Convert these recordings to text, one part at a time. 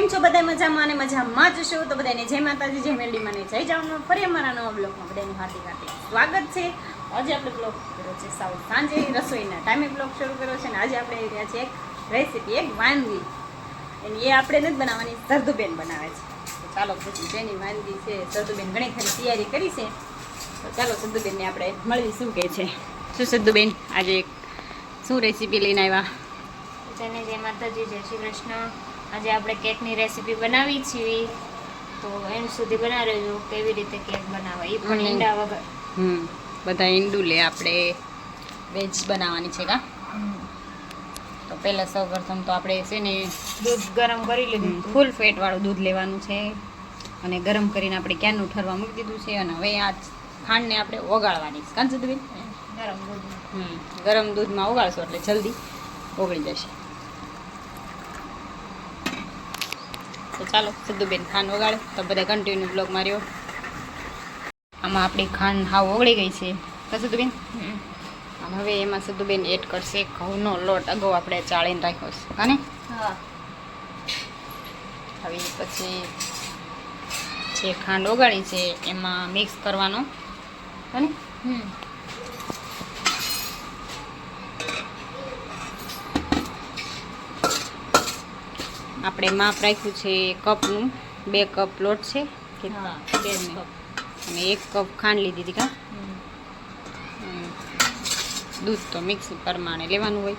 કેમ છો બધા મજામાં અને મજામાં જ છો? તો બધાને જય માતાજી, જય મેલડી મને જય જાવનો ફરી અમારા નવા બ્લોગમાં બધાનું હાર્દિક હાર્દિક સ્વાગત છે. આજે આપણે બ્લોગ કર્યો છે સાવ સાંજે. રસોઈના ટાઈમે બ્લોગ શરૂ કર્યો છે અને આજે આપણે રહ્યા છે એક રેસીપી, એક વાનગી. એની એ આપણે નથી બનાવવાની, સરદુબેન બનાવે છે. ચાલો પછી જેની વાનગી છે, સરદુબેન ઘણી ખરી તૈયારી કરી છે. તો ચાલો સરદુબેનને આપણે મળવી શું કહે છે? શું સરદુબેન? આજે શું રેસીપી લઈને આવ્યા? જય માતાજી, જય શ્રી કૃષ્ણ. આજે આપણે કેકની રેસીપી બનાવી છીએ. તો એમ સુધી બનાવી રહ્યો કેવી રીતે કેક બનાવે એ પણ. ઈંડા વગર. હમ. બધા ઈંડું લે આપણે. વેજ બનાવવાની છે કા? તો પહેલાં સૌ પ્રથમ તો આપણે છે ને દૂધ ગરમ કરી લીધું. ફૂલ ફેટવાળું દૂધ લેવાનું છે. અને ગરમ કરીને આપણે ક્યાંનું ઠરવા મૂકી દીધું છે અને હવે આ ખાંડને આપણે ઓગાળવાની છે. કાં બેન ગરમ દૂધ હમ. ગરમ દૂધમાં ઓગાળશો એટલે જલ્દી ઓગળી જશે. તો ચાલો સિદ્ધુબેન ખાંડ વગાડે તો બધા કન્ટિન્યુ બ્લોગ માર્યો. આમાં આપણી ખાંડ હાવ ઓગળી ગઈ છે. તો સિદ્ધુબેન? અને હવે એમાં સિદ્ધુબેન એડ કરશે ઘઉંનો લોટ. અગાઉ આપણે ચાળીને રાખ્યો છે હા. હવે પછી જે ખાંડ ઓગાળી છે એમાં મિક્સ કરવાનો. કાને? હમ. આપણે માપ રાખ્યું છે કપનું. બે કપ લોટ છે. કે બે અને એક કપ ખાંડ લીધી હતી કા. દૂધ તો મિક્સ પ્રમાણે લેવાનું હોય.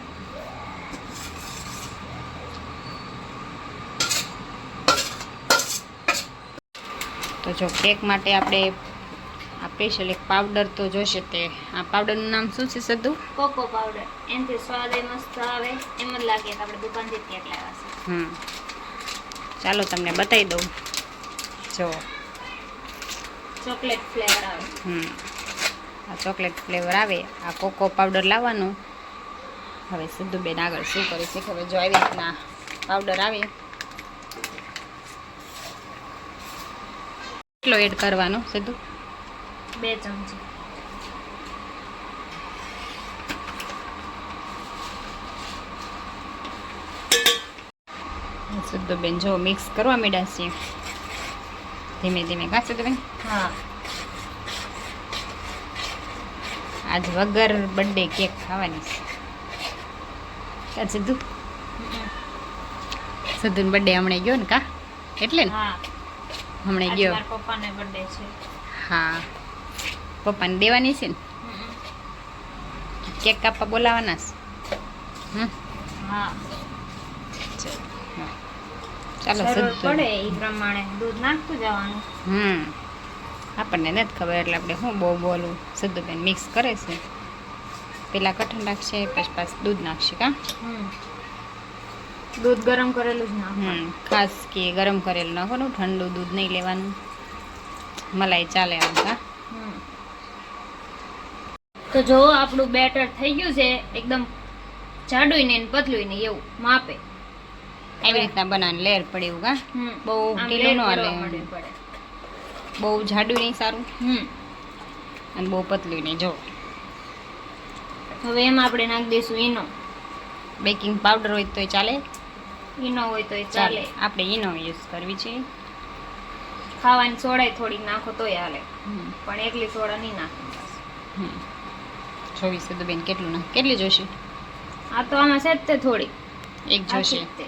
તો જો કેક માટે આપણે આ સ્પેશિયલ એક પાવડર તો જોશે તે. આ પાવડરનું નામ શું છે સદુ કોકો પાવડર એનાથી સ્વાદ એ મસ્ત આવે. એમ જ લાગે કે આપણે દુકાનથી કેક લાવ્યા છે. હમ. ચાલો તમને બતાવી દઉં. જો. ચોકલેટ ફ્લેવર આવે. હમ. આ ચોકલેટ ફ્લેવર આવે. આ કોકો પાવડર લાવવાનો. હવે સિદ્ધુબેન આગળ શું કરે છે ખબર? જો આવી રીતના પાવડર આવે. કેટલો એડ કરવાનો સિદ્ધુ? બે ચમચી. સિદ્ધુબેન જો મિક્સ કરવા માંડ્યા છે. ધીમે ધીમે કા સિદ્ધુબેન હા. આજ વગર બર્થડે કેક ખાવાની છે. કા સિદ્ધુ. સિદ્ધુનો બર્થડે હમણાં ગયો ને કા? એટલે ને? હમણાં ગયો. પપ્પાને બર્થડે છે. હા. પપ્પાને દેવાની છે ને? કેક કાપવા બોલાવાના છે? હા. ચાલો પડે એ પ્રમાણે દૂધ નાખતું જવાનું. હમ. આપણને નથી ખબર એટલે આપણે શું બહુ બોલું. સિદ્ધુબેન મિક્સ કરે છે. પેલા કઠણ નાખશે પછી પાછું દૂધ નાખશે કા? દૂધ ગરમ કરેલું જ નાખવાનું. ખાસ કે ગરમ કરેલું નાખવાનું ઠંડુ દૂધ નહીં લેવાનું. મલાઈ ચાલે આમ કા? હમ. તો જો આપણું બેટર થઈ ગયું છે એકદમ જાડું ને પતલું ને એવું માપે. એવી રીતના બનાવીને લેર પડે એવું કા? બહુ ઢીલું ન હાલે. બહુ જાડું નહીં સારું? હમ. અને બહુ પતલું નહીં જો. હવે એમાં આપણે નાખી દઈશું ઈનો. બેકિંગ પાવડર હોય તોય ચાલે? ઈનો હોય તોય ચાલે. આપણે ઈનો યુઝ કરવી છે. ખાવાની સોડાય થોડીક નાખો તોય હાલે. પણ એકલી સોડા નહીં નાખી હમ. ચોવીસ તો બેન કેટલું ના કેટલી જોશે? આ તો આમાં છે તે થોડી એક જોશે આખી જ તે.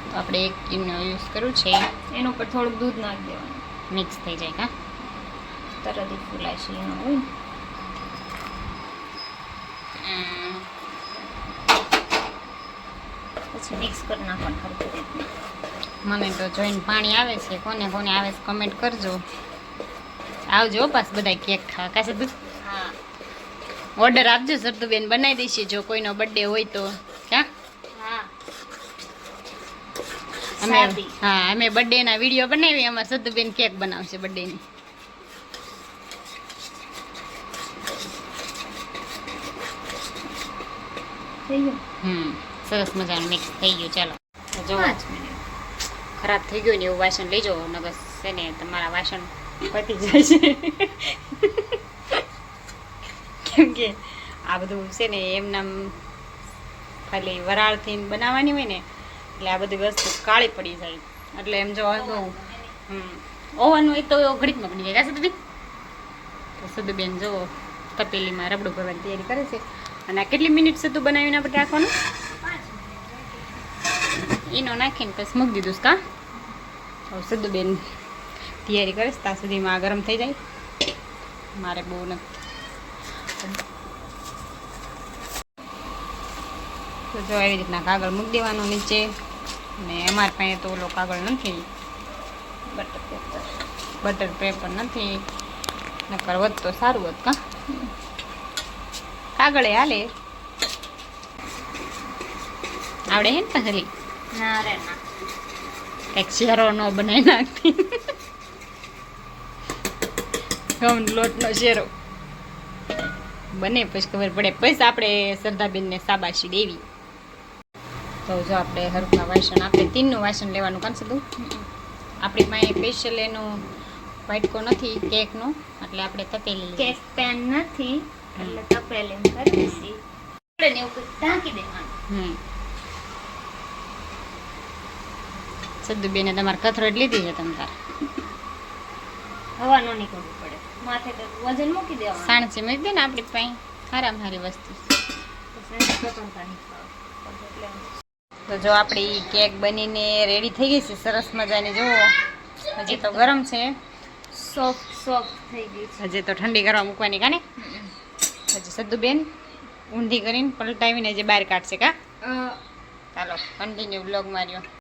તો આપણે એક ઈનો યુઝ કર્યું છે. એના ઉપર થોડુંક દૂધ નાખી દેવાનું. મિક્સ થઈ જાય કા તરત જ ફૂલાય છે એનો હોય પછી મિક્સ કરી નાખવાનું સરખી રીતના મને તો જોઈને પાણી આવે છે. કોને કોને આવે છે કમેન્ટ કરજો. આવજો પાસ બધા કેક ખાવા. કાશે હા. ઓર્ડર આપજો સરતુબેન બનાવી દઈશું જો કોઈનો બર્થડે હોય તો ક્યાં હા અમે હા અમે બર્થડે ના વીડિયો બનાવી અમારે સદુબેન કેક બનાવશે બર્થડે ની હમ સરસ મજાનું મિક્સ થઈ ગયું ચાલો. જો ખરાબ થઈ ગયું ને એવું વાસણ લેજો નગર છે ને તમારા વાસણ પતી જાય છે. કેમ કે આ બધું છે ને એમનામ ખાલી વરાળથી બનાવવાની હોય ને એટલે આ બધી વસ્તુ કાળી પડી જાય. એટલે એમ જો ઓવન હોય તો ઘડીકમાં બની જાય. સુધી તો સુધુબેન જો તપેલીમાં રબડું ભરવાની તૈયારી કરે છે. અને આ કેટલી મિનિટ સુધી બનાવીને આપણે રાખવાનું? એનો નાખીને પછી મૂકી દીધું કા? હવે સુધુબેન તૈયારી કરે ત્યાં સુધીમાં આ ગરમ થઈ જાય. મારે બહુ નથી. તો જો એવી રીતના કાગળ મૂકી દેવાનો નીચે. ને અમારી પાસે તો ઓલો કાગળ નથી. બટર પેપર બટર પેપર નથી. નકર વધ તો સારું હોત કા? કાગળે હાલે. આવડે હે ને પસલી ના રે ના. કંઈક શેરો નો બનાવી નાખતી. ઘઉં લોટનો શેરો. બને પછી ખબર પડે. પછી આપણે શ્રદ્ધાબેનને સાબાશી દેવી. તો જો આપણે હરખા વાસણ આપણે તીનનું વાસણ લેવાનું કાં તું આપણી પાસે સ્પેશિયલ એનું વાટકો નથી કેકનો એટલે આપણે તપેલી કેક પેન નથી એટલે તપેલી આપણે ને એવું ઢાંકી દેવાનું. હમ. સદ્દુબેને તમારે કથરોટ લીધી છે તમ તાર? હવા નો નીકળવું પડે. માથે વજન મૂકી દેવાનું. સાણસી મૂકી દે ને આપણી પાસે. હારામ હારી વસ્તુ. પછી સ્વતંત્રતા નીકળે. એટલે તો જો આપણી કેક બનીને રેડી થઈ ગઈ છે સરસ મજાની. જુઓ હજી તો ગરમ છે. સોફ્ટ સોફ્ટ થઈ ગઈ છે. હજી તો ઠંડી કરવા મૂકવાની કાને? હજી સદ્દુબેન ઊંધી કરીને પલટાવીને જે બહાર કાઢશે કા? ચાલો કન્ટિન્યુ બ્લોગ માર્યો.